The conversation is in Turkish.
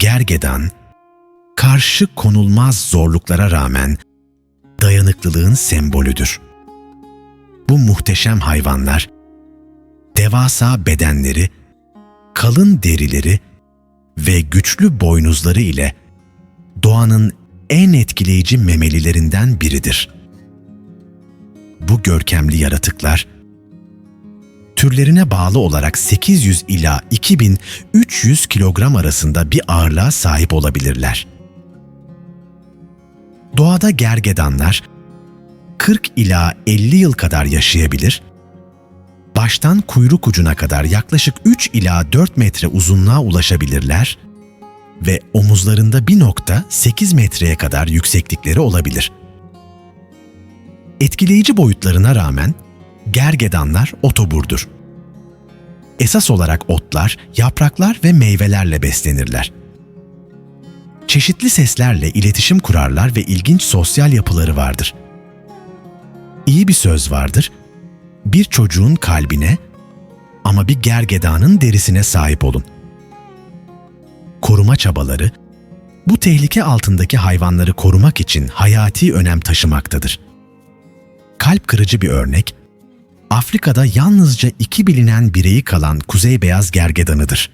gergedan, karşı konulmaz zorluklara rağmen dayanıklılığın sembolüdür. Bu muhteşem hayvanlar, devasa bedenleri, kalın derileri ve güçlü boynuzları ile doğanın en etkileyici memelilerinden biridir. Bu görkemli yaratıklar, türlerine bağlı olarak 800 ila 2300 kilogram arasında bir ağırlığa sahip olabilirler. Doğada gergedanlar 40 ila 50 yıl kadar yaşayabilir, baştan kuyruk ucuna kadar yaklaşık 3 ila 4 metre uzunluğa ulaşabilirler ve omuzlarında 1.8 metreye kadar yükseklikleri olabilir. Etkileyici boyutlarına rağmen gergedanlar otoburdur. Esas olarak otlar, yapraklar ve meyvelerle beslenirler. Çeşitli seslerle iletişim kurarlar ve ilginç sosyal yapıları vardır. İyi bir söz vardır. Bir çocuğun kalbine ama bir gergedanın derisine sahip olun. Koruma çabaları bu tehlike altındaki hayvanları korumak için hayati önem taşımaktadır. Kalp kırıcı bir örnek Afrika'da yalnızca iki bilinen bireyi kalan kuzey beyaz gergedanıdır.